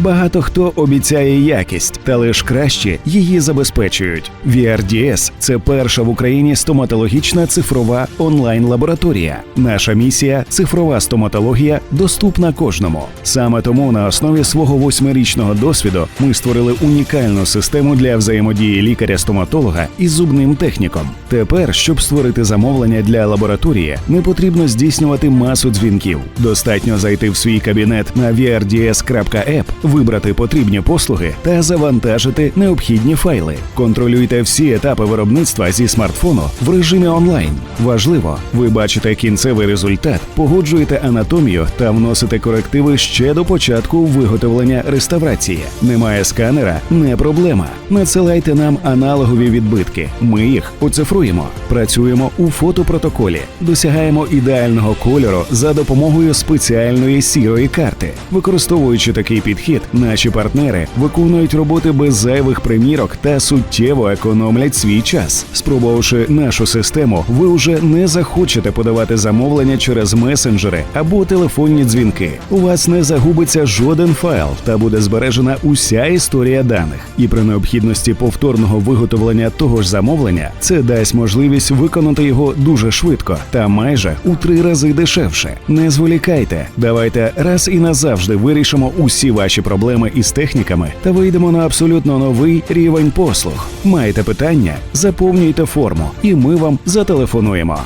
Багато хто обіцяє якість, та лише краще її забезпечують. VRDS – це перша в Україні стоматологічна цифрова онлайн-лабораторія. Наша місія цифрова стоматологія доступна кожному. Саме тому на основі свого восьмирічного досвіду ми створили унікальну систему для взаємодії лікаря-стоматолога із зубним техніком. Тепер, щоб створити замовлення для лабораторії, не потрібно здійснювати масу дзвінків. Достатньо зайти в свій кабінет на vrds.app, вибрати потрібні послуги та завантажити необхідні файли. Контролюйте всі етапи виробництва зі смартфону в режимі онлайн. Важливо, ви бачите кінцевий результат, погоджуєте анатомію та вносите корективи ще до початку виготовлення реставрації. Немає сканера, не проблема. Надсилайте нам аналогові відбитки. Ми їх оцифруємо. Працюємо у фотопротоколі, досягаємо ідеального кольору за допомогою спеціальної сірої карти. Використовуючи такий підхід, наші партнери виконують роботи без зайвих примірок та суттєво економлять свій час. Спробувавши нашу систему, ви вже не захочете подавати замовлення через месенджери або телефонні дзвінки. У вас не загубиться жоден файл та буде збережена уся історія даних. І при необхідності повторного виготовлення того ж замовлення це дасть можливість виконати його дуже швидко та майже у три рази дешевше. Не зволікайте, давайте раз і назавжди вирішимо усі ваші проблеми із техніками та вийдемо на абсолютно новий рівень послуг. Маєте питання? Заповнюйте форму, і ми вам зателефонуємо.